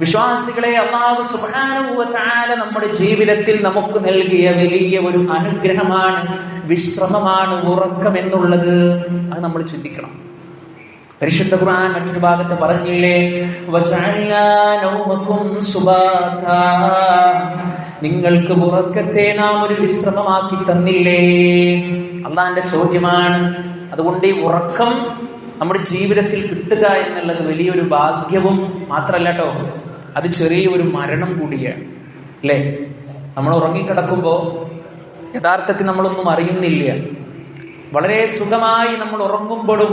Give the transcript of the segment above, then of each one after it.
വിശ്വാസികളെ അള്ളാഹു സുബാനുവല നമ്മുടെ ജീവിതത്തിൽ നമുക്ക് നൽകിയ വലിയ ഒരു അനുഗ്രഹമാണ് വിശ്രമമാണ് ഉറക്കം എന്നുള്ളത്. അത് നമ്മൾ ചിന്തിക്കണം. പരിശുദ്ധ ഖുർആൻ മറ്റൊരു ഭാഗത്ത് പറഞ്ഞില്ലേ നിങ്ങൾക്ക് ഉറക്കത്തെ നാം ഒരു വിശ്രമമാക്കി തന്നില്ലേ? അള്ളാന്റെ ചോദ്യമാണ്. അതുകൊണ്ട് ഈ ഉറക്കം നമ്മുടെ ജീവിതത്തിൽ കിട്ടുക എന്നുള്ളത് വലിയൊരു ഭാഗ്യവും മാത്രല്ലോ അത് ചെറിയ ഒരു മരണം കൂടിയാണ് അല്ലേ? നമ്മൾ ഉറങ്ങിക്കിടക്കുമ്പോ യഥാർത്ഥത്തിൽ നമ്മളൊന്നും അറിയുന്നില്ല. വളരെ സുഖമായി നമ്മൾ ഉറങ്ങുമ്പോഴും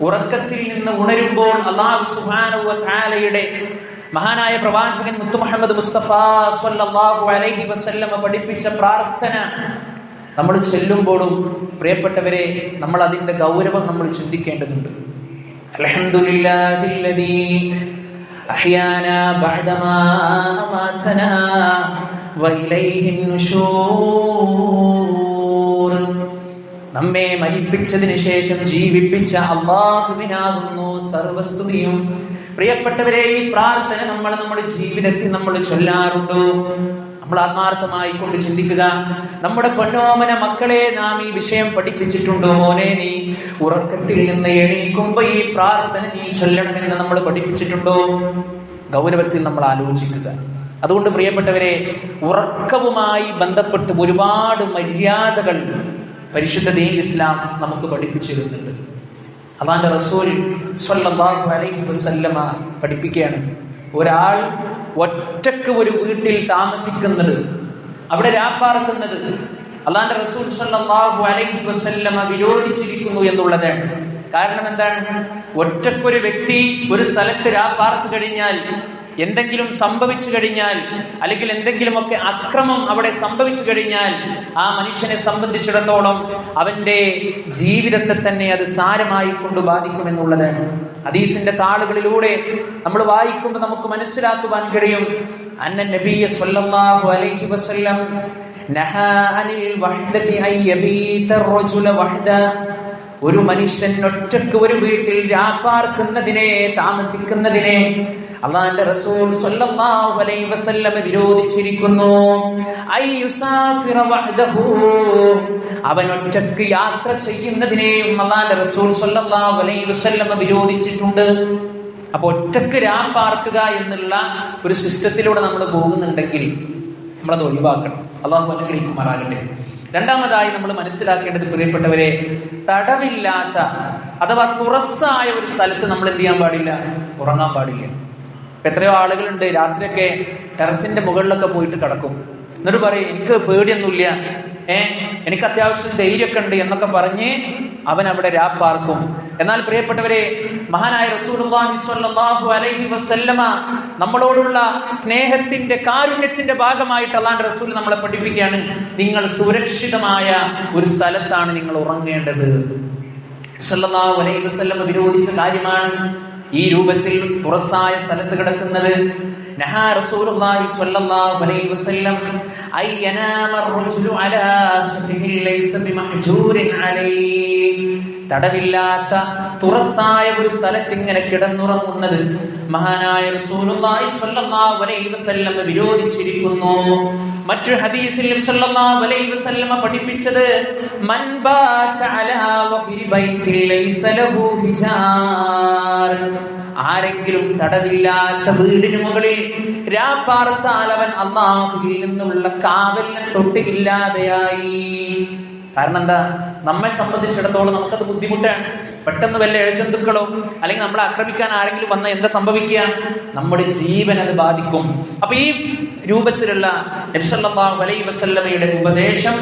ഉറക്കത്തിൽ നിന്ന് ഉണരുമ്പോൾ അള്ളാഹു സുബാനുവ താലയുടെ മഹാനായ പ്രവാചകൻ മുത്തു മുഹമ്മദ് മുസ്തഫ സല്ലല്ലാഹു അലൈഹി വസല്ലമ പഠിപ്പിച്ച പ്രാർത്ഥന നമ്മൾ ചെല്ലുമ്പോഴും പ്രിയപ്പെട്ടവരെ നമ്മൾ അതിന്റെ ഗൗരവം നമ്മൾ ചിന്തിക്കേണ്ടതുണ്ട്. അൽഹംദുലില്ലാഹില്ലദീ അഹ്യാനാ ബഅദമാ أماتنا وإليه النشور. നമ്മെ മരിപ്പിച്ചതിന് ശേഷം ജീവിപ്പിച്ച അള്ളാഹുവിനാകുന്നു സർവസ്തുതിയും. പ്രിയപ്പെട്ടവരെ ഈ പ്രാർത്ഥന നമ്മൾ നമ്മുടെ ജീവിതത്തിൽ നമ്മൾ ചൊല്ലാറുണ്ടോ? നമ്മൾ ആത്മാർത്ഥമായി കൊണ്ട് ചിന്തിക്കുക. നമ്മുടെ പൊന്നോമന മക്കളെ നാം ഈ വിഷയം പഠിപ്പിച്ചിട്ടുണ്ടോ മോനെ നീ? ഉറക്കത്തിൽ നിന്ന് എണീക്കുമ്പോ ഈ പ്രാർത്ഥന നീ ചൊല്ലണമെന്ന് നമ്മൾ പഠിപ്പിച്ചിട്ടുണ്ടോ? ഗൗരവത്തിൽ നമ്മൾ ആലോചിക്കുക. അതുകൊണ്ട് പ്രിയപ്പെട്ടവരെ ഉറക്കവുമായി ബന്ധപ്പെട്ട് ഒരുപാട് മര്യാദകൾ പരിശുദ്ധ ദീൻ ഇസ്ലാം നമുക്ക് പഠിപ്പിച്ചിരുന്നുണ്ട് അതാന്റെ റസൂൽ സ്വല്ലല്ലാഹു അലൈഹി വസല്ലമ പഠിപ്പിക്കുകയാണ്. ഒരാൾ ഒറ്റയ്ക്ക് ഒരു വീട്ടിൽ താമസിക്കുന്നത് അവിടെ രാപ്പാർക്കുന്നത് അള്ളാന്റെ റസൂൽ സ്വല്ലല്ലാഹു അലൈഹി വസല്ലമ വിരോധിച്ചിരിക്കുന്നു എന്നുള്ളതാണ് കാരണം എന്താണ്? ഒറ്റക്കൊരു വ്യക്തി ഒരു സ്ഥലത്ത് രാപ്പാർത്ത് കഴിഞ്ഞാൽ എന്തെങ്കിലും സംഭവിച്ചു കഴിഞ്ഞാൽ അല്ലെങ്കിൽ എന്തെങ്കിലുമൊക്കെ അക്രമം അവിടെ സംഭവിച്ചു കഴിഞ്ഞാൽ ആ മനുഷ്യനെ സംബന്ധിച്ചിടത്തോളം അവന്റെ ജീവിതത്തെ തന്നെ അത് സാരമായി കൊണ്ട് ബാധിക്കുമെന്നുള്ളതാണ്. ഹദീസിന്റെ താളുകളിലൂടെ നമ്മൾ വായിക്കുമ്പോൾ നമുക്ക് മനസ്സിലാക്കുവാൻ കഴിയും. അന്ന നബിയ സല്ലല്ലാഹു അലൈഹി വസല്ലം നഹാ അനിൽ വഹ്ദതി അൻ യബീത റജുല വഹ്ദ. ഒരു മനുഷ്യൻ ഒറ്റയ്ക്ക് ഒരു വീട്ടിൽ രാപ്പാർക്കുന്നതിനെ താമസിക്കുന്നതിനെ അള്ളാന്റെ റസൂൽ സ്വല്ലല്ലാഹു അലൈഹി വസല്ലം വിരോധിച്ചിരിക്കുന്നു. ഐ യുസാഫിറ വഹ്ദഹു. അവൻ ഒറ്റയ്ക്ക് യാത്ര ചെയ്യുന്നതിനെയും അള്ളാന്റെ റസൂൽ സ്വല്ലല്ലാഹു അലൈഹി വസല്ലം വിരോധിച്ചിട്ടുണ്ട്. അപ്പൊ ഒറ്റയ്ക്ക് രാപ്പാർക്കുക എന്നുള്ള ഒരു സിസ്റ്റത്തിലൂടെ നമ്മൾ പോകുന്നുണ്ടെങ്കിൽ നമ്മളത് ഒഴിവാക്കണം. അള്ളാഹു അനുഗ്രഹിക്കുമാറാകട്ടെ. രണ്ടാമതായി നമ്മൾ മനസ്സിലാക്കേണ്ടത് പ്രിയപ്പെട്ടവരെ തടവില്ലാത്ത അഥവാ തുറസ്സായ ഒരു സ്ഥലത്ത് നമ്മൾ എന്ത് ചെയ്യാൻ പാടില്ല? ഉറങ്ങാൻ പാടില്ല. എത്രയോ ആളുകളുണ്ട് രാത്രിയൊക്കെ ടെറസിന്റെ മുകളിലൊക്കെ പോയിട്ട് കിടക്കും. എന്നിട്ട് പറയും എനിക്ക് പേടിയൊന്നുമില്ല. ഏ എനിക്ക് അത്യാവശ്യം ധൈര്യമൊക്കെ ഉണ്ട് എന്നൊക്കെ പറഞ്ഞ് അവൻ അവിടെ രാപ്പാർക്കും എന്നാൽ പ്രിയപ്പെട്ടവരെ മഹാനായ അലൈഹി വസല്ലമ നമ്മളോടുള്ള സ്നേഹത്തിന്റെ കാരുണ്യത്തിന്റെ ഭാഗമായിട്ട് അല്ലാണ്ട് റസൂൽ നമ്മളെ പഠിപ്പിക്കുകയാണ്. നിങ്ങൾ സുരക്ഷിതമായ ഒരു സ്ഥലത്താണ് നിങ്ങൾ ഉറങ്ങേണ്ടത്. അലൈഹി വിരോധിച്ച കാര്യമാണ് ഈ രൂപത്തിൽ തുറസായ സ്ഥലത്ത് കിടക്കുന്നത്. നഹാ റസൂലുള്ളാഹി സ്വല്ലല്ലാഹു അലൈഹി വസല്ലം ഐ യനാമ الرجل على سفه ليس بمحجور عليه തടവില്ലാത്ത തുറസായ ഒരു സ്ഥലത്ത് ഇങ്ങനെ കിടന്നുറങ്ങുന്നത് മഹാനായ റസൂലുള്ളാഹി സ്വല്ലല്ലാഹു അലൈഹി വസല്ലം വിരോധിച്ചിരിക്കുന്നു മറ്റൊരു ഹദീസിൽ നബി സല്ലല്ലാഹു അലൈഹി വസല്ലം പഠിപ്പിച്ചത് മൻ ബാത അലാ വഹ്രി ബൈത്തിൽ ലൈസ ലഹു ഹിജാർ ആരെങ്കിലും തടവില്ലാത്ത വീടിന് മുകളിൽ രാപ്പാർത്താൽ അവൻ അള്ളാഹുവിൽ നിന്നുള്ള കാവലിനെ തൊട്ട് ഇല്ലാതെയായി കാരണം എന്താ നമ്മെ സംബന്ധിച്ചിടത്തോളം നമുക്കത് ബുദ്ധിമുട്ടാണ്. പെട്ടെന്ന് വല്ല ഇഴജന്തുക്കളോ അല്ലെങ്കിൽ നമ്മളെ ആക്രമിക്കാൻ ആരെങ്കിലും വന്ന എന്താ സംഭവിക്കുക? നമ്മുടെ ജീവൻ അത് ബാധിക്കും. അപ്പൊ ഈ രൂപത്തിലുള്ള നബ്സല്ലാ വലൈ വസല്ലമയുടെ ഉപദേശം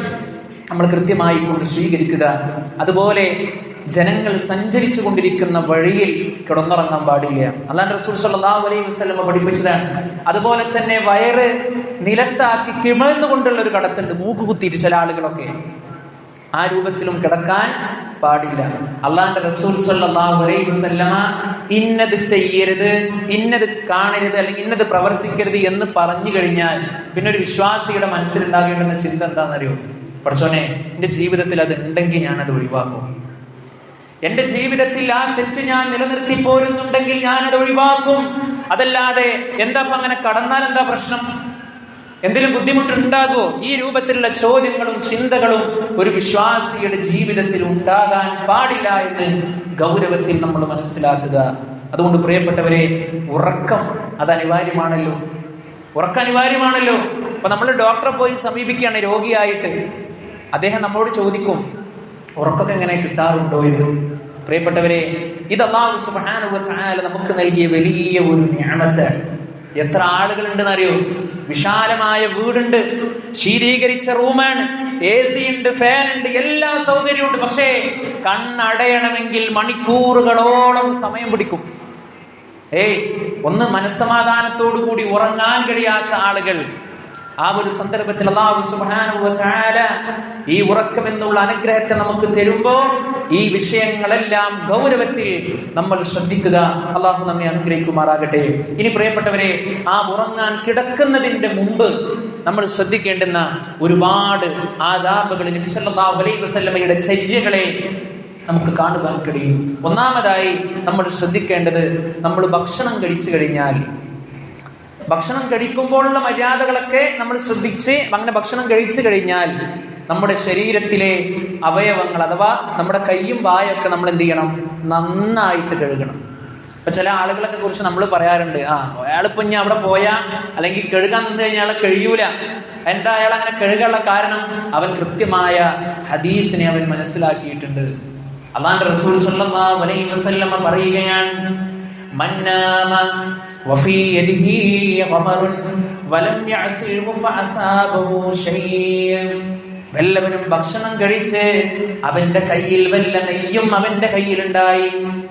നമ്മൾ കൃത്യമായി കൊണ്ട് സ്വീകരിക്കുക. അതുപോലെ ജനങ്ങൾ സഞ്ചരിച്ചു കൊണ്ടിരിക്കുന്ന വഴിയിൽ കിടന്നുറങ്ങാൻ പാടില്ല. അല്ലാണ്ട് റസൂൽ സല്ലല്ലാഹു അലൈഹി വസല്ലമ പഠിപ്പിച്ചതാണ്. അതുപോലെ തന്നെ വയറ് നിലത്താക്കി കിമഴ്ന്നുകൊണ്ടുള്ള ഒരു കടത്തുണ്ട്. മൂക്ക് കുത്തിയിട്ട് ചില ആളുകളൊക്കെ. ആ രൂപത്തിലും കിടക്കാൻ പാടില്ല. അള്ളാന്റെ റസൂൽ സല്ലല്ലാഹു അലൈഹി ഇന്നത് ചെയ്യരുത് ഇന്നത് കാണരുത് അല്ലെങ്കിൽ ഇന്നത് പ്രവർത്തിക്കരുത് എന്ന് പറഞ്ഞു കഴിഞ്ഞാൽ പിന്നെ ഒരു വിശ്വാസിയുടെ മനസ്സിലുണ്ടാകേണ്ടുന്ന ചിന്ത എന്താണെന്നറിയോ? പഠിച്ചോനെ എന്റെ ജീവിതത്തിൽ അത് ഉണ്ടെങ്കിൽ ഞാൻ അത് ഒഴിവാക്കും. എന്റെ ജീവിതത്തിൽ ആ തെറ്റ് ഞാൻ നിലനിർത്തി പോരുന്നുണ്ടെങ്കിൽ ഞാൻ അത് ഒഴിവാക്കും. അതല്ലാതെ എന്താ അങ്ങനെ കടന്നാൽ എന്താ പ്രശ്നം? എന്തെങ്കിലും ബുദ്ധിമുട്ടുണ്ടാകുമോ? ഈ രൂപത്തിലുള്ള ചോദ്യങ്ങളും ചിന്തകളും ഒരു വിശ്വാസിയുടെ ജീവിതത്തിൽ ഉണ്ടാകാൻ പാടില്ല എന്ന് ഗൗരവത്തിൽ നമ്മൾ മനസ്സിലാക്കുക. അതുകൊണ്ട് പ്രിയപ്പെട്ടവരെ ഉറക്കം അത് അനിവാര്യമാണല്ലോ. ഉറക്കം അനിവാര്യമാണല്ലോ. അപ്പൊ നമ്മൾ ഡോക്ടറെ പോയി സമീപിക്കുകയാണ് രോഗിയായിട്ട്. അദ്ദേഹം നമ്മളോട് ചോദിക്കും ഉറക്കമൊക്കെ എങ്ങനെ കിട്ടാറുണ്ടോ എന്ന് പ്രിയപ്പെട്ടവരെ ഇത് അള്ളാഹു നമുക്ക് നൽകിയ വലിയ ഒരു ഞാമത്ത്. എത്ര ആളുകളുണ്ടെന്ന് അറിയോ വിശാലമായ വീടുണ്ട് ശീതീകരിച്ച റൂമാണ് എ സി ഉണ്ട് ഫാൻ ഉണ്ട് എല്ലാ സൗകര്യവും ഉണ്ട് പക്ഷേ കണ്ണടയണമെങ്കിൽ മണിക്കൂറുകളോളം സമയം പിടിക്കും. ഏയ് ഒന്ന് മനസ്സമാധാനത്തോടു കൂടി ഉറങ്ങാൻ കഴിയാത്ത ആളുകൾ ആ ഒരു സന്ദർഭത്തിൽ അള്ളാഹു തആല ഈ ഉറക്കം എന്നുള്ള അനുഗ്രഹത്തെ നമുക്ക് തരുമ്പോ ഈ വിഷയങ്ങളെല്ലാം ഗൗരവത്തിൽ നമ്മൾ ശ്രദ്ധിക്കുക. അള്ളാഹു നമ്മെ അനുഗ്രഹിക്കുമാറാകട്ടെ. ഇനി പ്രിയപ്പെട്ടവരെ ആ ഉറങ്ങാൻ കിടക്കുന്നതിന്റെ മുമ്പ് നമ്മൾ ശ്രദ്ധിക്കേണ്ടുന്ന ഒരുപാട് ആദാബുകൾ നബി സല്ലല്ലാഹു അലൈഹി വസല്ലമയുടെ ചര്യകളെ നമുക്ക് കാണുവാൻ കഴിയും. ഒന്നാമതായി നമ്മൾ ശ്രദ്ധിക്കേണ്ടത് നമ്മൾ ഭക്ഷണം കഴിച്ചു കഴിഞ്ഞാൽ ഭക്ഷണം കഴിക്കുമ്പോഴുള്ള മര്യാദകളൊക്കെ നമ്മൾ ശ്രദ്ധിച്ച് അങ്ങനെ ഭക്ഷണം കഴിച്ചു കഴിഞ്ഞാൽ നമ്മുടെ ശരീരത്തിലെ അവയവങ്ങൾ അഥവാ നമ്മുടെ കൈയും വായൊക്കെ നമ്മൾ എന്ത് ചെയ്യണം? നന്നായിട്ട് കഴുകണം. ഇപ്പൊ ചില ആളുകളൊക്കെ കുറിച്ച് നമ്മൾ പറയാറുണ്ട് ആ അയാളിപ്പോ ഇനി അവിടെ പോയാ അല്ലെങ്കിൽ കഴുകാൻ നിന്ന് കഴിഞ്ഞാൽ അയാളെ കഴിയൂല. എന്താ അയാൾ അങ്ങനെ കഴുകാനുള്ള കാരണം? അവൻ കൃത്യമായ ഹദീസിനെ അവൻ മനസ്സിലാക്കിയിട്ടുണ്ട്. അള്ളാന്റെ റസൂൽ സല്ലല്ലാഹു അലൈഹി വസല്ലമ പറയുകയാണ് من نام وفي يده غمر ولم يعسره فأصابه شيء വല്ലവനും ഭക്ഷണം കഴിച്ച് അവന്റെ കയ്യിൽ വല്ല നെയ്യും അവന്റെ കയ്യിലുണ്ടായി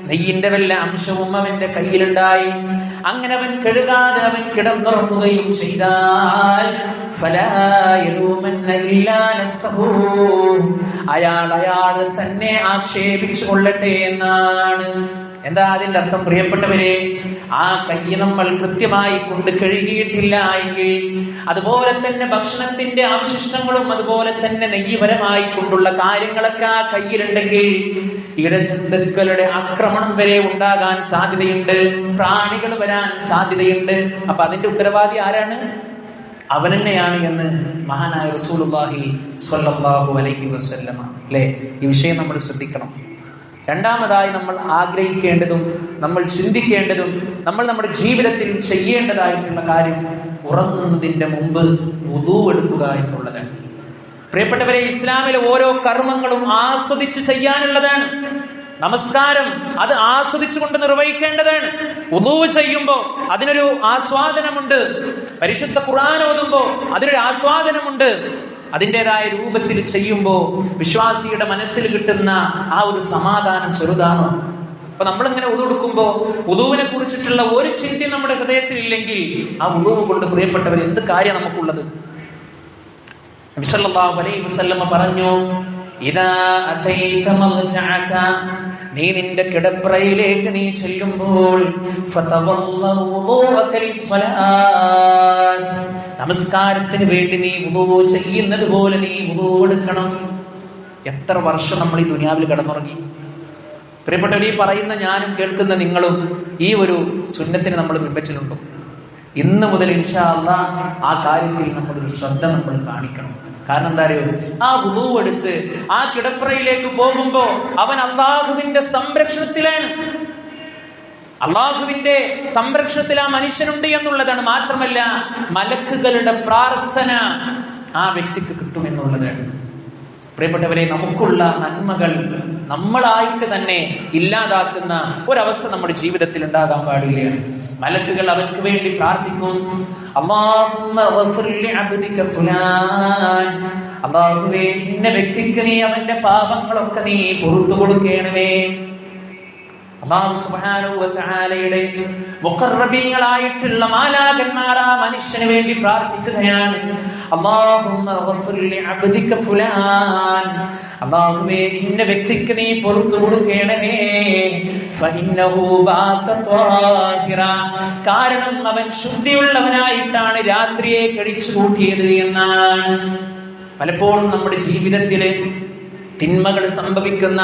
നെയ്യിന്റെ വല്ല അംശവും അവന്റെ കയ്യിലുണ്ടായി അങ്ങനെ അവൻ കഴുകാതെ അവൻ കിടന്നുറങ്ങുകയും ചെയ്താൽ ഫലാ യലൂമന്ന ഇല്ലാ നഫ്സഹു. അയാൾ അയാൾ തന്നെ ആക്ഷേപിച്ചു കൊള്ളട്ടെ എന്നാണ് എന്താ അതിന്റെ അർത്ഥം പ്രിയപ്പെട്ടവരെ? ആ കൈ നമ്മൾ കൃത്യമായി കൊണ്ട് കഴുകിയിട്ടില്ല എങ്കിൽ അതുപോലെ തന്നെ ഭക്ഷണത്തിന്റെ അവശിഷ്ടങ്ങളും അതുപോലെ തന്നെ നെയ്യപരമായി കൊണ്ടുള്ള കാര്യങ്ങളൊക്കെ ആ കയ്യിലുണ്ടെങ്കിൽ ഇടജന്തുക്കളുടെ ആക്രമണം വരെ ഉണ്ടാകാൻ സാധ്യതയുണ്ട്. പ്രാണികൾ വരാൻ സാധ്യതയുണ്ട്. അപ്പൊ അതിന്റെ ഉത്തരവാദി ആരാണ്? അവൻ തന്നെയാണ് എന്ന് മഹാനായ റസൂലുള്ളാഹി സ്വല്ലല്ലാഹു അലൈഹി വസല്ലമ. അല്ലേ? ഈ വിഷയം നമ്മൾ ശ്രദ്ധിക്കണം. രണ്ടാമതായി നമ്മൾ ആഗ്രഹിക്കേണ്ടതും നമ്മൾ ചിന്തിക്കേണ്ടതും നമ്മൾ നമ്മുടെ ജീവിതത്തിൽ ചെയ്യേണ്ടതായിട്ടുള്ള കാര്യം ഉറങ്ങുന്നതിന്റെ മുമ്പ് വുദൂ എടുക്കുക എന്നുള്ളതാണ്. പ്രിയപ്പെട്ടവരെ ഇസ്ലാമിലെ ഓരോ കർമ്മങ്ങളും ആസ്വദിച്ച് ചെയ്യാനുള്ളതാണ്. നമസ്കാരം അത് ആസ്വദിച്ചുകൊണ്ട് നിർവഹിക്കേണ്ടതാണ്. ഉദൂവ് ചെയ്യുമ്പോൾ അതിനൊരു ആസ്വാദനമുണ്ട്. പരിശുദ്ധ ഖുർആൻ ഓതുമ്പോൾ അതിനൊരു ആസ്വാദനമുണ്ട്. അതിന്റെതായ രൂപത്തിൽ ചെയ്യുമ്പോൾ വിശ്വാസിയുടെ മനസ്സിൽ കിട്ടുന്ന ആ ഒരു സമാധാനം ചെറുതാണോ. അപ്പൊ നമ്മളിങ്ങനെ ഉതുകൊടുക്കുമ്പോ ഉദുവിനെ കുറിച്ചിട്ടുള്ള ഒരു ചിന്തയും നമ്മുടെ ഹൃദയത്തിൽ ഇല്ലെങ്കിൽ ആ ഉദുവ് കൊണ്ട് പ്രിയപ്പെട്ടവർ എന്ത് കാര്യം നമുക്കുള്ളത്? നബി സല്ലല്ലാഹു അലൈഹി വസല്ലമ പറഞ്ഞു നീ നിന്റെ കിടപ്പറയിലേക്ക് നീ ചെല്ലുമ്പോൾ നമസ്കാരത്തിന് വേണ്ടി നീ ഉദോ ചെയ്യുന്നത് പോലെ നീ ഉദോ എടുക്കണം. എത്ര വർഷം നമ്മൾ ഈ ദുനിയാവിൽ കിടന്നുറങ്ങി? പ്രിയപ്പെട്ടവർ ഈ പറയുന്ന ഞാനും കേൾക്കുന്ന നിങ്ങളും ഈ ഒരു സുന്നത്തിന് നമ്മൾ പിൻപറ്റിലുണ്ടോ ഇന്ന് മുതൽ ഇൻഷാ അള്ളാ ആ കാര്യത്തിൽ നമ്മളൊരു ശ്രദ്ധ നമ്മൾ കാണിക്കണം. കാരണം എന്താ അറിയോ? ആ വുളു ആ കിടപ്പറയിലേക്ക് പോകുമ്പോ അവൻ അള്ളാഹുവിന്റെ സംരക്ഷണത്തിലാണ്. അള്ളാഹുവിന്റെ സംരക്ഷണത്തിൽ ആ മനുഷ്യനുണ്ട് എന്നുള്ളതാണ്. മാത്രമല്ല മലക്കുകളുടെ പ്രാർത്ഥന ആ വ്യക്തിക്ക് കിട്ടുമെന്നുള്ളതാണ്. പ്രിയപ്പെട്ടവരെ നമുക്കുള്ള നന്മകൾ നമ്മളായിട്ട് തന്നെ ഇല്ലാതാക്കുന്ന ഒരവസ്ഥ നമ്മുടെ ജീവിതത്തിൽ ഉണ്ടാകാൻ പാടില്ല. മലക്കുകൾ അവർക്ക് വേണ്ടി പ്രാർത്ഥിക്കും. അല്ലാഹുവേ ഇന്ന വ്യക്തിക്ക് നീ അവന്റെ പാപങ്ങളൊക്കെ നീ പുറത്തു കൊടുക്കണമേ. അള്ളാഹു തആലയുടെ മുഖർറബീങ്ങളായിട്ടുള്ള മാലാകന്മാർ ആ മനുഷ്യന് വേണ്ടി പ്രാർത്ഥിക്കുകയാണ്. അല്ലാഹുമ്മ അല്ലാഹുവേ ഇന്ന വ്യക്തിക്ക് നീ പുറത്തു കൊടുക്കണമേ. കാരണം അവൻ ശുദ്ധിയുള്ളവനായിട്ടാണ് രാത്രിയെ കഴിച്ചു കൂട്ടിയത് എന്നാണ്. പലപ്പോഴും നമ്മുടെ ജീവിതത്തിലെ തിന്മകൾ സംഭവിക്കുന്ന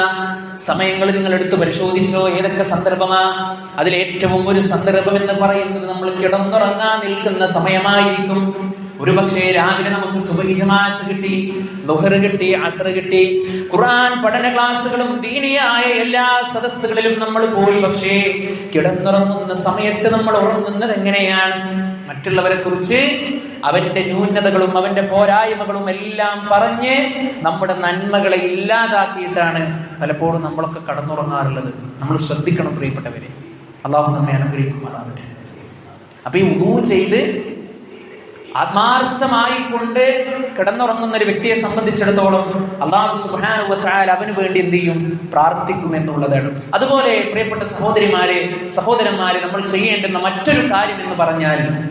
സമയങ്ങൾ നിങ്ങൾ എടുത്തു പരിശോധിച്ചോ? ഏതൊക്കെ സന്ദർഭമാ? അതിലേറ്റവും ഒരു സന്ദർഭം എന്ന് പറയുന്നത് നമ്മൾ കിടന്നുറങ്ങാൻ നിൽക്കുന്ന സമയമായിരിക്കും. ഒരുപക്ഷെ രാവിലെ നമുക്ക് സുബഹി ജമാഅത്ത് കിട്ടി ദുഹർ കിട്ടി അസർ കിട്ടി. ഖുർആൻ പഠന ക്ലാസ്സുകളും ദീനിയായ എല്ലാ സദസ്സുകളിലും നമ്മൾ പോയി. പക്ഷേ കിടന്നുറങ്ങുന്ന സമയത്ത് നമ്മൾ ഉറങ്ങുന്നത് എങ്ങനെയാണ്? മറ്റുള്ളവരെ കുറിച്ച് അവന്റെ ന്യൂനതകളും അവന്റെ പോരായ്മകളും എല്ലാം പറഞ്ഞ് നമ്മുടെ നന്മകളെ ഇല്ലാതാക്കിയിട്ടാണ് പലപ്പോഴും നമ്മളൊക്കെ കടന്നുറങ്ങാറുള്ളത്. നമ്മൾ ശ്രദ്ധിക്കണം പ്രിയപ്പെട്ടവരെ. അള്ളാഹു നമ്മെ അനുഗ്രഹിക്കുമാറാവട്ടെ അപ്പൊ ഈ ഉദൂ ചെയ്ത് ആത്മാർത്ഥമായി കൊണ്ട് കിടന്നുറങ്ങുന്ന ഒരു വ്യക്തിയെ സംബന്ധിച്ചിടത്തോളം അള്ളാഹു സുബാനുവത്തായാൽ അവന് വേണ്ടി എന്ത് ചെയ്യും? പ്രാർത്ഥിക്കും എന്നുള്ളതാണ്. അതുപോലെ പ്രിയപ്പെട്ട സഹോദരിമാരെ സഹോദരന്മാരെ നമ്മൾ ചെയ്യേണ്ടുന്ന മറ്റൊരു കാര്യം എന്ന് പറഞ്ഞാൽ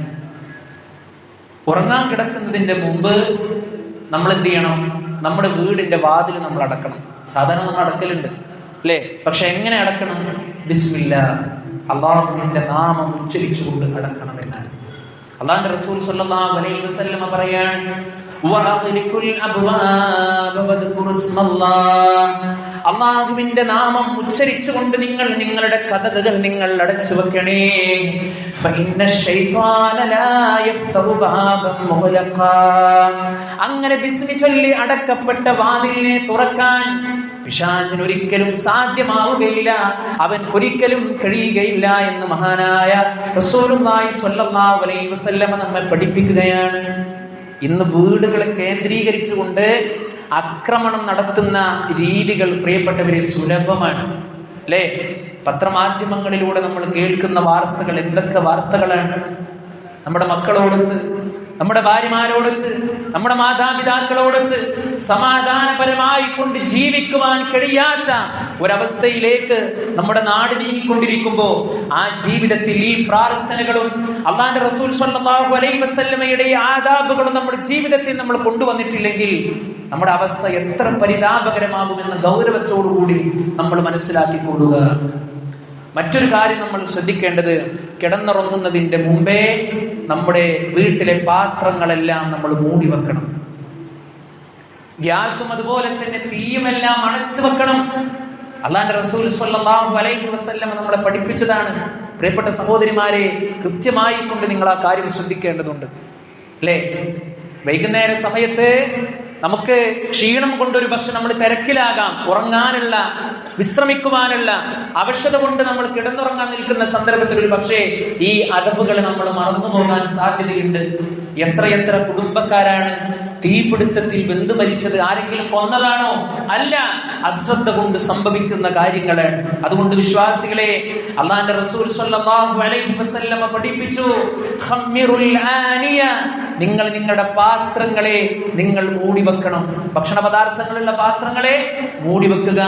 ഉറങ്ങാൻ കിടക്കുന്നതിന്റെ മുമ്പ് നമ്മൾ എന്ത് ചെയ്യണം? നമ്മുടെ വീടിന്റെ വാതിൽ നമ്മൾ അടക്കണം. സാധാരണ നമ്മൾ അടക്കലുണ്ട് അല്ലേ? പക്ഷെ എങ്ങനെ അടക്കണം? ബിസ്മില്ല. അള്ളാഹുവിന്റെ നാമം ഉച്ചരിച്ചുകൊണ്ട് അടക്കണം എന്നാണ് അള്ളാഹുന്റെ റസൂൽ സല്ലല്ലാഹു അലൈഹി വസല്ലമ പറയാൻ വഅഗ്ലിഖുൽ അബ്വാബ വദ്കുർ ഇസ്മല്ലാഹ്. അള്ളാഹുവിന്റെ നാമം ഉച്ചരിച്ചുകൊണ്ട് നിങ്ങൾ നിങ്ങളുടെ കഥകൾ നിങ്ങൾ അടച്ചു വെക്കണേ. അങ്ങനെ ബിസ്മി ചൊല്ലി അടക്കപ്പെട്ട വാതിലിനെ തുറക്കാൻ പിശാചിന് ഒരിക്കലും സാധ്യമാവുകയില്ല. അവൻ ഒരിക്കലും കഴിയുകയില്ല എന്ന് മഹാനായ സ്വല്ലല്ലാഹു അലൈഹി വസല്ലമ നമ്മെ പഠിപ്പിക്കുകയാണ്. ഇന്ന് വീടുകളെ കേന്ദ്രീകരിച്ചുകൊണ്ട് ആക്രമണം നടത്തുന്ന രീതികൾ പ്രിയപ്പെട്ടവരെ സുലഭമാണ്. അല്ലേ? പത്രമാധ്യമങ്ങളിലൂടെ നമ്മൾ കേൾക്കുന്ന വാർത്തകൾ എന്തൊക്കെ വാർത്തകളാണ്? നമ്മുടെ മക്കളോടൊത്ത് നമ്മുടെ ഭാര്യമാരോടൊത്ത് നമ്മുടെ മാതാപിതാക്കളോടൊത്ത് സമാധാനപരമായി കൊണ്ട് ജീവിക്കുവാൻ കഴിയാത്ത ഒരവസ്ഥയിലേക്ക് നമ്മുടെ നാട് നീങ്ങിക്കൊണ്ടിരിക്കുമ്പോ ആ ജീവിതത്തിൽ ഈ പ്രാർത്ഥനകളും അള്ളാന്റെ റസൂൽ സ്വല്ലല്ലാഹു അലൈഹി വസല്ലമയുടെ ആദാബുകളും നമ്മുടെ ജീവിതത്തിൽ നമ്മൾ കൊണ്ടുവന്നിട്ടില്ലെങ്കിൽ നമ്മുടെ അവസ്ഥ എത്ര പരിതാപകരമാകുമെന്ന ഗൗരവത്തോടുകൂടി നമ്മൾ മനസ്സിലാക്കി മനസ്സിലാക്കിക്കൊള്ളുക. മറ്റൊരു കാര്യം നമ്മൾ ശ്രദ്ധിക്കേണ്ടത് കിടന്നുറങ്ങുന്നതിന്റെ മുമ്പേ നമ്മുടെ വീട്ടിലെ പാത്രങ്ങളെല്ലാം നമ്മൾ മൂടി വെക്കണം. ഗ്യാസും അതുപോലെ തന്നെ തീയുമെല്ലാം അണച്ചു വെക്കണം. അള്ളാന്റെ റസൂൽ സ്വല്ലല്ലാഹു അലൈഹി വസല്ലം നമ്മളെ പഠിപ്പിച്ചതാണ്. പ്രിയപ്പെട്ട സഹോദരിമാരെ കൃത്യമായി കൊണ്ട് നിങ്ങൾ ആ കാര്യം ശ്രദ്ധിക്കേണ്ടതുണ്ട്. അല്ലേ? വൈകുന്നേര സമയത്ത് നമുക്ക് ക്ഷീണം കൊണ്ടൊരു പക്ഷെ നമ്മൾ തിരക്കിലാകാം ഉറങ്ങാനുള്ള വിശ്രമിക്കുവാനുള്ള അവശത കൊണ്ട് നമ്മൾ കിടന്നുറങ്ങാൻ നിൽക്കുന്ന സന്ദർഭത്തിൽ ഒരു പക്ഷേ ഈ അടവുകൾ നമ്മൾ മറന്നു പോകാൻ സാധ്യതയുണ്ട്. എത്രയെത്ര കുടുംബക്കാരാണ് തീപിടുത്തത്തിൽ വെന്ത് മരിച്ചത് ആരെങ്കിലും കൊന്നതാണോ? അല്ല അശ്രദ്ധ കൊണ്ട് സംഭവിക്കുന്ന കാര്യങ്ങളാണ് അതുകൊണ്ട് വിശ്വാസികളെ അള്ളാന്റെ റസൂൽ പഠിപ്പിച്ചു നിങ്ങൾ നിങ്ങളുടെ പാത്രങ്ങളെ നിങ്ങൾ മൂടി വെക്കണം ഭക്ഷണ പദാർത്ഥങ്ങളുള്ള പാത്രങ്ങളെ മൂടി വെക്കുക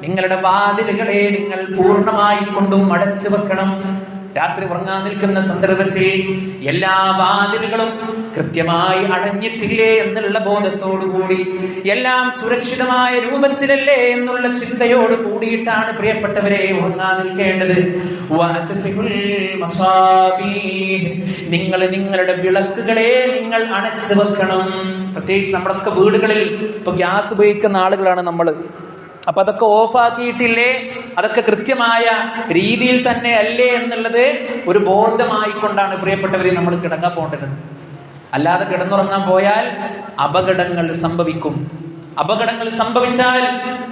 നിങ്ങളുടെ വാതിലുകളെ നിങ്ങൾ പൂർണമായി കൊണ്ടും അടച്ചു വെക്കണം രാത്രി ഉറങ്ങാൻ നിൽക്കുന്ന സന്ദർഭത്തിൽ എല്ലാ വാതിലുകളും കൃത്യമായി അടഞ്ഞിട്ടില്ലേ എന്നുള്ള ബോധത്തോടു കൂടി എല്ലാം സുരക്ഷിതമായ രൂപത്തിലല്ലേ എന്നുള്ള ചിന്തയോട് കൂടിയിട്ടാണ് പ്രിയപ്പെട്ടവരെ ഉറങ്ങാൻ നിൽക്കേണ്ടത്. നിങ്ങൾ നിങ്ങളുടെ വിളക്കുകളെ നിങ്ങൾ അണച്ചു വെക്കണം. പ്രത്യേകിച്ച് നമ്മളൊക്കെ വീടുകളിൽ ഇപ്പൊ ഗ്യാസ് ഉപയോഗിക്കുന്ന ആളുകളാണ് നമ്മൾ അപ്പൊ അതൊക്കെ ഓഫാക്കിയിട്ടില്ലേ? അതൊക്കെ കൃത്യമായ രീതിയിൽ തന്നെ അല്ലേ എന്നുള്ളത് ഒരു ബോധമായിക്കൊണ്ടാണ് പ്രിയപ്പെട്ടവരെ നമ്മൾ കിടങ്ങാൻ പോകേണ്ടത്. അല്ലാതെ കിടന്നുറങ്ങാൻ പോയാൽ അപകടങ്ങൾ സംഭവിക്കും. അപകടങ്ങൾ സംഭവിച്ചാൽ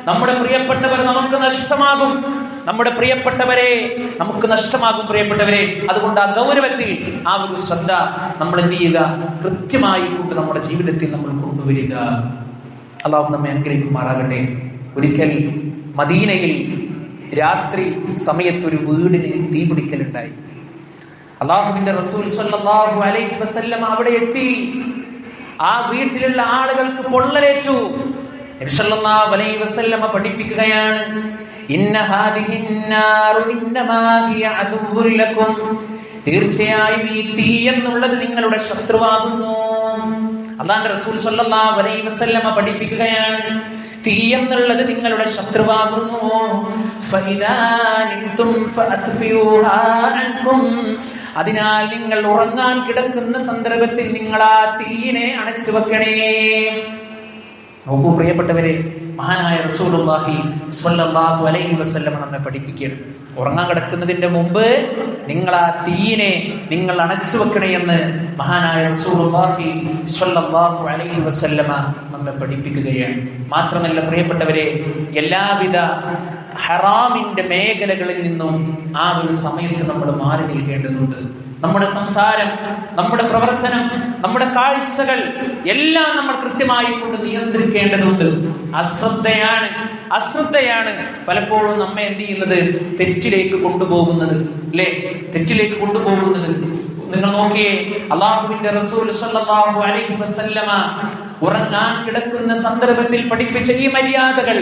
നമ്മുടെ പ്രിയപ്പെട്ടവർ നമുക്ക് നഷ്ടമാകും. നമ്മുടെ പ്രിയപ്പെട്ടവരെ നമുക്ക് നഷ്ടമാകും പ്രിയപ്പെട്ടവരെ. അതുകൊണ്ട് ആ ഗൗരവത്തിൽ ആ ഒരു ശ്രദ്ധ നമ്മൾ എന്ത് ചെയ്യുക? കൃത്യമായി കൊണ്ട് നമ്മുടെ ജീവിതത്തിൽ നമ്മൾ കൊണ്ടുവരിക. അള്ളാഹു നമ്മെ അനുഗ്രഹിക്കുമാറാകട്ടെ. ഒരിക്കൽ മദീനയിൽ രാത്രി സമയത്ത് ഒരു വീടിന് തീപിടിക്കലുണ്ടായി അള്ളാഹുവിന്റെ റസൂൽ സല്ലല്ലാഹു അലൈഹി വസല്ലം അവിടെ എത്തി. ആ വീട്ടിലുള്ള ആളുകൾക്ക് പൊള്ളലേറ്റു. നബി സല്ലല്ലാഹു അലൈഹി വസല്ലമ പഠിപ്പിക്കുകയാണ് ഇന്ന ഹാദിഹിൻ നാറു ഇന്നമാ ലക്കും തീർച്ചയായും ഈ തീ എന്നുള്ളത് നിങ്ങളുടെ ശത്രുവാകുന്നു. അതാണ് റസൂൽ സല്ലല്ലാഹു അലൈഹി വസല്ലമ പഠിപ്പിക്കുകയാണ് തീ എന്നുള്ളത് നിങ്ങളുടെ ശത്രുവാകുന്നു. അതിനാൽ നിങ്ങൾ ഉറങ്ങാൻ കിടക്കുന്ന സന്ദർഭത്തിൽ നിങ്ങൾ ആ തീയിനെ അണച്ചു വെക്കണേ നോക്കൂ പ്രിയപ്പെട്ടവരെ മഹാനായ റസൂലുള്ളാഹി സ്വല്ലല്ലാഹു അലൈഹി വസല്ലം നമ്മെ പഠിപ്പിക്കുകയാണ് ഉറങ്ങാൻ കിടക്കുന്നതിന്റെ മുമ്പ് നിങ്ങൾ ആ തീയിനെ നിങ്ങൾ അണച്ചു വെക്കണേ എന്ന് മഹാനായ റസൂലുള്ളാഹി സ്വല്ലല്ലാഹു അലൈഹി വസല്ലമ നമ്മെ പഠിപ്പിക്കുകയാണ്. മാത്രമല്ല പ്രിയപ്പെട്ടവരെ എല്ലാവിധ ഹറാമിന്റെ മേഖലകളിൽ നിന്നും ആ ഒരു സമയത്ത് നമ്മൾ മാറി നിൽക്കേണ്ടതുണ്ട്. നമ്മുടെ സംസാരം നമ്മുടെ പ്രവർത്തനം നമ്മുടെ കാഴ്ചകൾ എല്ലാം നമ്മൾ കൃത്യമായി കൊണ്ട് നിയന്ത്രിക്കേണ്ടതുണ്ട്. അശ്രദ്ധയാണ് അശ്രദ്ധയാണ് പലപ്പോഴും നമ്മെ എന്ത് ചെയ്യുന്നത്? തെറ്റിലേക്ക് കൊണ്ടുപോകുന്നത്. അല്ലേ തെറ്റിലേക്ക് കൊണ്ടുപോകുന്നത്. നിങ്ങൾ നോക്കിയേ അള്ളാഹുവിന്റെ റസൂൽ സല്ലല്ലാഹു അലൈഹി വസല്ലമ ഉറങ്ങാൻ കിടക്കുന്ന സന്ദർഭത്തിൽ പഠിപ്പിച്ച ഈ മര്യാദകൾ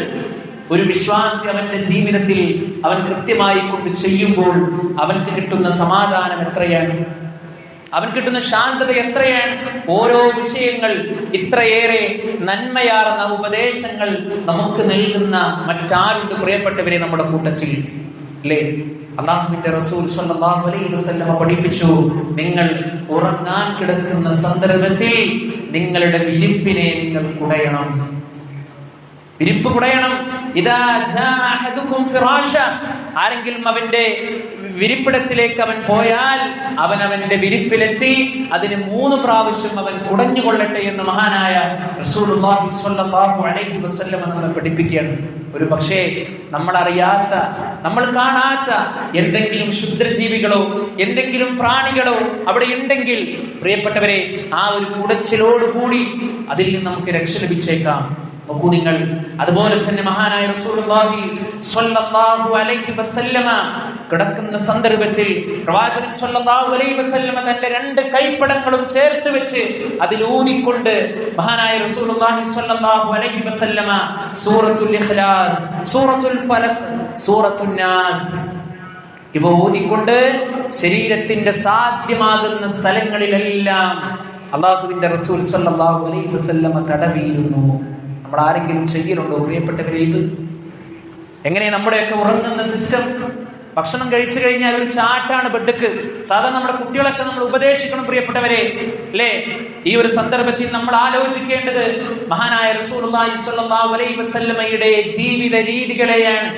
ഒരു വിശ്വാസി അവന്റെ ജീവിതത്തിൽ അവൻ കൃത്യമായി കൊണ്ട് ചെയ്യുമ്പോൾ അവൻക്ക് കിട്ടുന്ന സമാധാനം എത്രയാണ്? അവൻ കിട്ടുന്ന ശാന്തത എത്രയാണ്? ഓരോ വിഷയങ്ങൾ ഇത്രയേറെ നന്മയാർന്ന ഉപദേശങ്ങൾ നമുക്ക് നൽകുന്ന മറ്റാരുണ്ട് പ്രിയപ്പെട്ടവരെ നമ്മുടെ കൂട്ടത്തിൽ. അല്ലേ? അള്ളാഹുവിന്റെ റസൂൽ സല്ലല്ലാഹു അലൈഹി വസല്ലമ പഠിപ്പിച്ചു നിങ്ങൾ ഉറങ്ങാൻ കിടക്കുന്ന സന്ദർഭത്തിൽ നിങ്ങളുടെ വിരിപ്പിനെ നിങ്ങൾ കുടയണം. വിരിപ്പ് കുടയണം ആരെങ്കിലും അവന്റെ വിരിപ്പിടത്തിലേക്ക് അവൻ പോയാൽ അവൻ അവന്റെ വിരിപ്പിലെത്തി. അതിന് മൂന്ന് പ്രാവശ്യം അവൻ കുടഞ്ഞുകൊള്ളട്ടെ എന്ന് മഹാനായ അലൈഹി നമ്മളെ പഠിപ്പിക്കുകയാണ്. ഒരു പക്ഷേ നമ്മൾ അറിയാത്ത നമ്മൾ കാണാത്ത എന്തെങ്കിലും ക്ഷുദ്രജീവികളോ എന്തെങ്കിലും പ്രാണികളോ അവിടെ ഉണ്ടെങ്കിൽ പ്രിയപ്പെട്ടവരെ ആ ഒരു കുടച്ചിലോടുകൂടി അതിൽ നിന്ന് നമുക്ക് രക്ഷ ലഭിച്ചേക്കാം. നോക്കൂ നിങ്ങൾ. അതുപോലെ തന്നെ മഹാനായ റസൂലുള്ളാഹി സ്വല്ലല്ലാഹു അലൈഹി വസല്ലമ കിടക്കുന്ന സന്ദർഭത്തിൽ പ്രവാചകൻ സ്വല്ലല്ലാഹു അലൈഹി വസല്ലമ തന്റെ രണ്ട് കൈപ്പടങ്ങളും ചേർത്ത് വെച്ച് അതിൽ ഊതിക്കൊണ്ട് മഹാനായ റസൂലുള്ളാഹി സ്വല്ലല്ലാഹു അലൈഹി വസല്ലമ സൂറത്തുൽ ഇഖ്ലാസ് സൂറത്തുൽ ഫലഖ് ഇവ ഊതിക്കൊണ്ട് ശരീരത്തിന്റെ സാധ്യമാകുന്ന സ്ഥലങ്ങളിലെല്ലാം അള്ളാഹുവിന്റെ റസൂൽ സ്വല്ലല്ലാഹു അലൈഹി വസല്ലമ തടവിയിരുന്നു. നമ്മൾ ആരെങ്കിലും ചെയ്യലുണ്ടോ? പ്രിയപ്പെട്ടവരെ ഇത് എങ്ങനെ നമ്മുടെയൊക്കെ ഉറങ്ങുന്ന സിസ്റ്റം ഭക്ഷണം കഴിച്ചു കഴിഞ്ഞാൽ ഒരു ചാട്ടാണ് ബെഡ്ക്ക്. സാധാരണ നമ്മുടെ കുട്ടികളൊക്കെ നമ്മൾ ഉപദേശിക്കണം പ്രിയപ്പെട്ടവരെ. അല്ലേ? ഈ ഒരു സന്ദർഭത്തിൽ നമ്മൾ ആലോചിക്കേണ്ടത് മഹാനായ അലൈഹി വസല്ലമയുടെ ജീവിത രീതികളെയാണ്.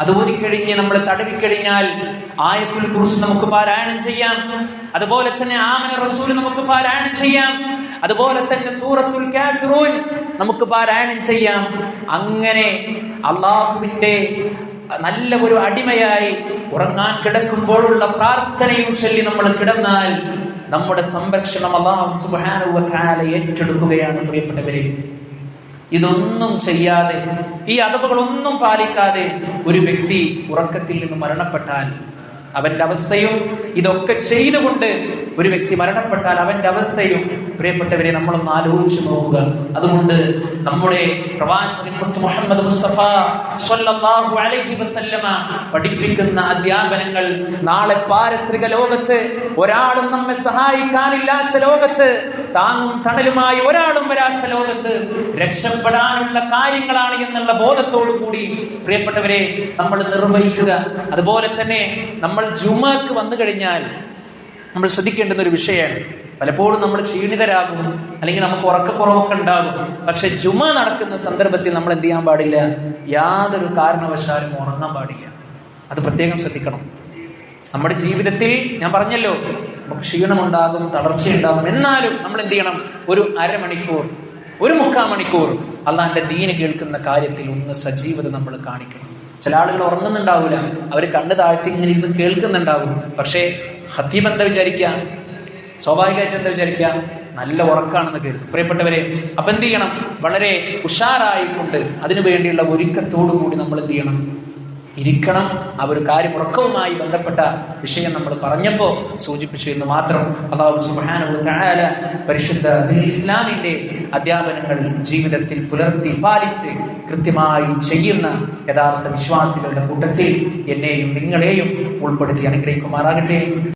അത് ഓതിക്കഴിഞ്ഞ് നമ്മൾ തടവിക്കഴിഞ്ഞാൽ ആയത്തുൽ കുറിച്ച് നമുക്ക് പാരായണം ചെയ്യാം. അതുപോലെ തന്നെ ആമന റസൂൽ നമുക്ക് പാരായണം ചെയ്യാം. അതുപോലെ തന്നെ സൂറത്തുൽ കാഫിറൂൻ നമുക്ക് പാരായണം ചെയ്യാം. അങ്ങനെ അള്ളാഹുവിന്റെ നല്ല ഒരു അടിമയായി ഉറങ്ങാൻ കിടക്കുമ്പോഴുള്ള പ്രാർത്ഥനയും ചൊല്ലി നമ്മൾ കിടന്നാൽ നമ്മുടെ സംരക്ഷണം അള്ളാഹു സുബ്ഹാനഹു വ തആല ഏറ്റെടുക്കുകയാണ്. പ്രിയപ്പെട്ടവരെ ഇതൊന്നും ചെയ്യാതെ ഈ അതവുകളൊന്നും പാലിക്കാതെ ഒരു വ്യക്തി ഉറക്കത്തിൽ നിന്ന് മരണപ്പെട്ടാൽ അവന്റെ അവസ്ഥയും ഇതൊക്കെ ചെയ്തുകൊണ്ട് ഒരു വ്യക്തി മരണപ്പെട്ടാൽ അവന്റെ അവസ്ഥയും പ്രിയപ്പെട്ടവരെ നമ്മളൊന്ന് ആലോചിച്ചു നോക്കുക. അതുകൊണ്ട് നമ്മുടെ പ്രവാചകൻ മുഹമ്മദ് മുസ്തഫ സ്വല്ലല്ലാഹു അലൈഹി വസല്ലമ പഠിപ്പിക്കുന്ന അധ്യാപനങ്ങൾ നാളെ പാരത്രിക ലോകത്ത് ഒരാളും നമ്മെ സഹായിക്കാനില്ലാത്ത ലോകത്ത് താങ്ങും തണലുമായി ഒരാളും വരാത്ത ലോകത്ത് രക്ഷപ്പെടാനുള്ള കാര്യങ്ങളാണ് എന്നുള്ള ബോധത്തോടു കൂടി പ്രിയപ്പെട്ടവരെ നമ്മൾ നിർവഹിക്കുക. അതുപോലെ തന്നെ നമ്മൾ ജുമക്ക് വന്നു കഴിഞ്ഞാൽ നമ്മൾ ശ്രദ്ധിക്കേണ്ടുന്ന ഒരു വിഷയമാണ് പലപ്പോഴും നമ്മൾ ക്ഷീണിതരാകും അല്ലെങ്കിൽ നമുക്ക് ഉറക്കക്കുറവൊക്കെ ഉണ്ടാകും. പക്ഷെ ജുമ നടക്കുന്ന സന്ദർഭത്തിൽ നമ്മൾ എന്ത് ചെയ്യാൻ പാടില്ല? യാതൊരു കാരണവശാലും ഉറങ്ങാൻ പാടില്ല. അത് പ്രത്യേകം ശ്രദ്ധിക്കണം. നമ്മുടെ ജീവിതത്തിൽ ഞാൻ പറഞ്ഞല്ലോ നമുക്ക് ക്ഷീണമുണ്ടാകും തളർച്ചയുണ്ടാകും. എന്നാലും നമ്മൾ എന്ത് ചെയ്യണം? ഒരു അരമണിക്കൂർ ഒരു മുക്കാൽ മണിക്കൂർ അള്ളാന്റെ ദീന് കേൾക്കുന്ന കാര്യത്തിൽ ഒന്ന് സജീവത നമ്മൾ കാണിക്കണം. ചില ആളുകൾ ഉറങ്ങുന്നുണ്ടാവില്ല അവർ കണ്ണ് താഴ്ത്തി ഇങ്ങനെ ഇരുന്ന് കേൾക്കുന്നുണ്ടാവും. പക്ഷേ ഹത്തീബ് എന്താ വിചാരിക്കുക സ്വാഭാവികമായിട്ട് എന്താ വിചാരിക്കുക നല്ല ഉറക്കാണെന്ന് കേൾക്കും. പ്രിയപ്പെട്ടവരെ അപ്പൊ എന്ത് ചെയ്യണം? വളരെ ഉഷാറായിക്കൊണ്ട് അതിനു വേണ്ടിയുള്ള ഒരുക്കത്തോടു കൂടി നമ്മൾ എന്ത് ചെയ്യണം? ഇരിക്കണം. ആ ഒരു കാര്യം ഉറക്കവുമായി ബന്ധപ്പെട്ട വിഷയം നമ്മൾ പറഞ്ഞപ്പോൾ സൂചിപ്പിച്ചു എന്ന് മാത്രം അള്ളാഹു തആല പരിശുദ്ധ ഇസ്ലാമിന്റെ അധ്യാപനങ്ങൾ ജീവിതത്തിൽ പുലർത്തി പാലിച്ച് കൃത്യമായി ചെയ്യുന്ന യഥാർത്ഥ വിശ്വാസികളുടെ കൂട്ടത്തിൽ എന്നെയും നിങ്ങളെയും ഉൾപ്പെടുത്തി അനുഗ്രഹിക്കുമാറാകട്ടെ.